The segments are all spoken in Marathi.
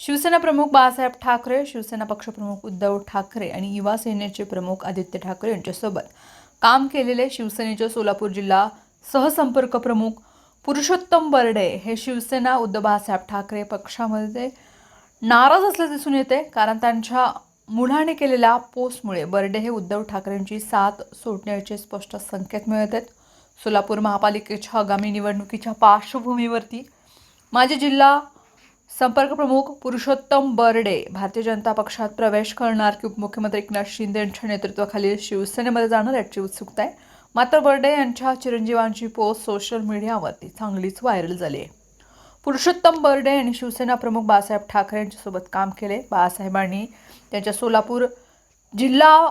शिवसेना प्रमुख बाळासाहेब ठाकरे शिवसेना पक्षप्रमुख उद्धव ठाकरे आणि युवा सेनेचे प्रमुख आदित्य ठाकरे यांच्यासोबत काम केलेले शिवसेनेचे सोलापूर जिल्हा सहसंपर्क प्रमुख पुरुषोत्तम बर्डे हे शिवसेना उद्धव बाळासाहेब ठाकरे पक्षामध्ये नाराज असल्याचे दिसून येते कारण त्यांच्या मुलाने केलेल्या पोस्टमुळे बर्डे हे उद्धव ठाकरेंची साथ सोडण्याचे स्पष्ट संकेत मिळत आहेत. सोलापूर महापालिकेच्या आगामी निवडणुकीच्या पार्श्वभूमीवरती माजी जिल्हा संपर्क प्रमुख पुरुषोत्तम बर्डे भारतीय जनता पक्षात प्रवेश करणार की उपमुख्यमंत्री एकनाथ शिंदे यांच्या नेतृत्वाखाली शिवसेनेमध्ये जाणार याची उत्सुकता आहे. मात्र बर्डे यांच्या चिरंजीवांची पोस्ट सोशल मीडियावरती चांगलीच व्हायरल झाली आहे. पुरुषोत्तम बर्डे यांनी शिवसेना प्रमुख बाळासाहेब ठाकरे यांच्यासोबत काम केले. बाळासाहेबांनी त्यांच्या सोलापूर जिल्हा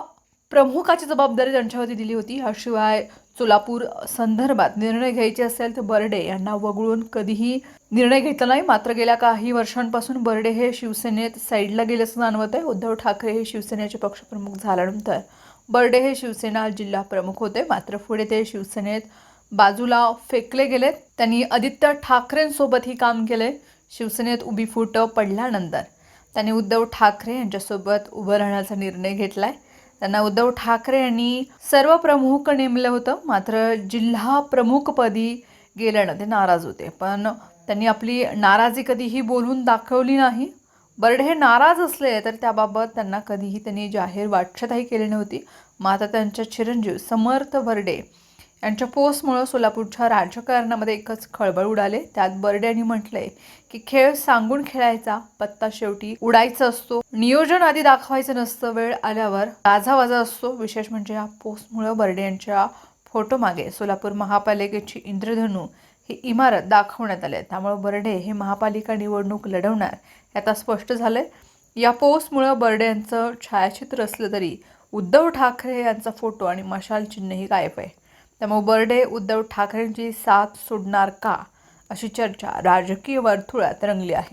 प्रमुखाची जबाबदारी त्यांच्यावरती दिली होती. ह्याशिवाय सोलापूर संदर्भात निर्णय घ्यायचे असेल तर बर्डे यांना वगळून कधीही निर्णय घेतला नाही. मात्र गेल्या काही वर्षांपासून बर्डे हे शिवसेनेत साईडला गेल्याचं जाणवत आहे. उद्धव ठाकरे हे शिवसेनेचे पक्षप्रमुख झाल्यानंतर बर्डे हे शिवसेना जिल्हा प्रमुख होते. मात्र पुढे ते शिवसेनेत बाजूला फेकले गेलेत त्यांनी आदित्य ठाकरेंसोबतही काम केले. शिवसेनेत उभी फूट पडल्यानंतर त्यांनी उद्धव ठाकरे यांच्यासोबत उभं राहण्याचा निर्णय घेतला आहे त्यांना उद्धव ठाकरे यांनी सर्व प्रमुख नेमलं होतं. मात्र जिल्हा प्रमुखपदी गेल्यानं ते नाराज होते. पण त्यांनी आपली नाराजी कधीही बोलून दाखवली नाही. बर्डे हे नाराज असले तर त्याबाबत त्यांना कधीही त्यांनी जाहीर वाटछताही केली नव्हती. मात्र त्यांच्या चिरंजीव समर्थ बर्डे यांच्या पोस्टमुळं सोलापूरच्या राजकारणामध्ये एकच खळबळ उडाले. त्यात बर्डे यांनी म्हटलंय की खेळ सांगून खेळायचा पत्ता शेवटी उडायचा असतो. नियोजन आधी दाखवायचं नसतं वेळ आल्यावर गाजावाजा असतो. विशेष म्हणजे या पोस्टमुळं बर्डे यांच्या फोटोमागे सोलापूर महापालिकेची इंद्रधनू ही इमारत दाखवण्यात आली आहे. त्यामुळे बर्डे हे महापालिका निवडणूक लढवणार हे आता स्पष्ट झालंय. या पोस्टमुळं बर्डे यांचं छायाचित्र असलं तरी उद्धव ठाकरे यांचा फोटो आणि मशाल चिन्हही गायब आहे. त्यामुळे बर्डे उद्धव ठाकरेंची साथ सोडणार का? अशी चर्चा राजकीय वर्तुळात रंगली आहे.